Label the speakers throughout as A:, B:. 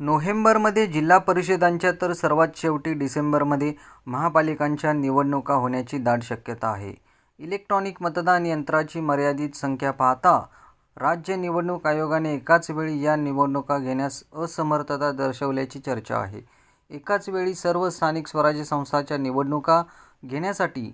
A: नोव्हेंबरमध्ये जिल्हा परिषदांच्या तर सर्वात शेवटी डिसेंबरमध्ये महापालिकांच्या निवडणुका होण्याची दाट शक्यता आहे. इलेक्ट्रॉनिक मतदान यंत्राची मर्यादित संख्या पाहता राज्य निवडणूक आयोगाने एकाच वेळी या निवडणुका घेण्यास असमर्थता दर्शवल्याची चर्चा आहे. एकाच वेळी सर्व स्थानिक स्वराज्य संस्थांच्या निवडणुका घेण्यासाठी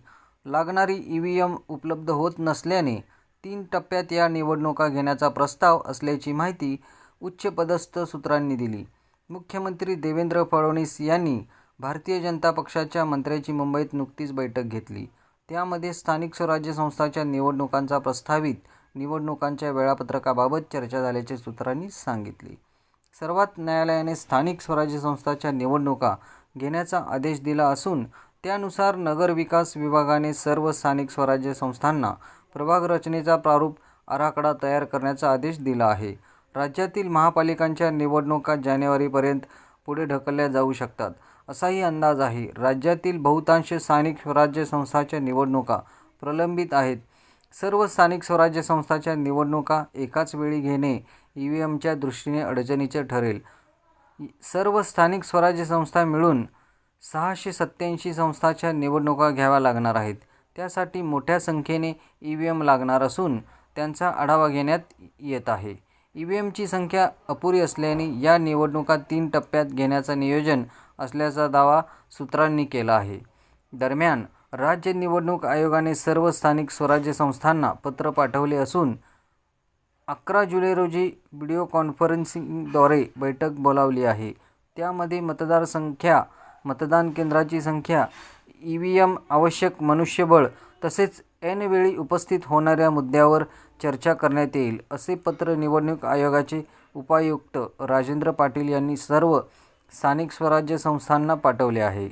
A: लागणारी ई व्ही एम उपलब्ध होत नसल्याने तीन टप्प्यात या निवडणुका घेण्याचा प्रस्ताव असल्याची माहिती उच्चपदस्थ सूत्रांनी दिली. मुख्यमंत्री देवेंद्र फडणवीस यांनी भारतीय जनता पक्षाच्या मंत्र्याची मुंबईत नुकतीच बैठक घेतली. त्यामध्ये स्थानिक स्वराज्य संस्थांच्या निवडणुकांचा प्रस्तावित निवडणुकांच्या वेळापत्रकाबाबत चर्चा झाल्याचे सूत्रांनी सांगितले. सर्वात न्यायालयाने स्थानिक स्वराज्य संस्थांच्या निवडणुका घेण्याचा आदेश दिला असून त्यानुसार नगरविकास विभागाने सर्व स्थानिक स्वराज्य संस्थांना प्रभाग रचनेचा प्रारूप आराखडा तयार करण्याचा आदेश दिला आहे. राज्यातील महापालिकांच्या निवडणुका जानेवारीपर्यंत पुढे ढकलल्या जाऊ शकतात असाही अंदाज आहे. राज्यातील बहुतांश स्थानिक स्वराज्य संस्थांच्या निवडणुका प्रलंबित आहेत. सर्व स्थानिक स्वराज्य संस्थांच्या निवडणुका एकाच वेळी घेणे ई व्ही एमच्या दृष्टीने अडचणीचे ठरेल. सर्व स्थानिक स्वराज्य संस्था मिळून सहाशे सत्त्याऐंशी संस्थांच्या निवडणुका घ्याव्या लागणार आहेत. त्यासाठी मोठ्या संख्येने ई व्ही एम लागणार असून त्यांचा आढावा घेण्यात येत आहे. ई व्ही एमची संख्या अपुरी असल्याने या निवडणुका तीन टप्प्यात घेण्याचं नियोजन असल्याचा दावा सूत्रांनी केला आहे. दरम्यान राज्य निवडणूक आयोगाने सर्व स्थानिक स्वराज्य संस्थांना पत्र पाठवले असून अकरा जुलै रोजी व्हिडिओ कॉन्फरन्सिंगद्वारे बैठक बोलावली आहे. त्यामध्ये मतदार संख्या मतदान केंद्राची संख्या ई व्ही एम आवश्यक मनुष्यबळ तसेच ऐनवेळी उपस्थित होणाऱ्या मुद्द्यावर चर्चा करण्यात येईल असे पत्र निवडणूक आयोगाचे उपायुक्त राजेंद्र पाटील यांनी सर्व स्थानिक स्वराज्य संस्थांना पाठवले आहे.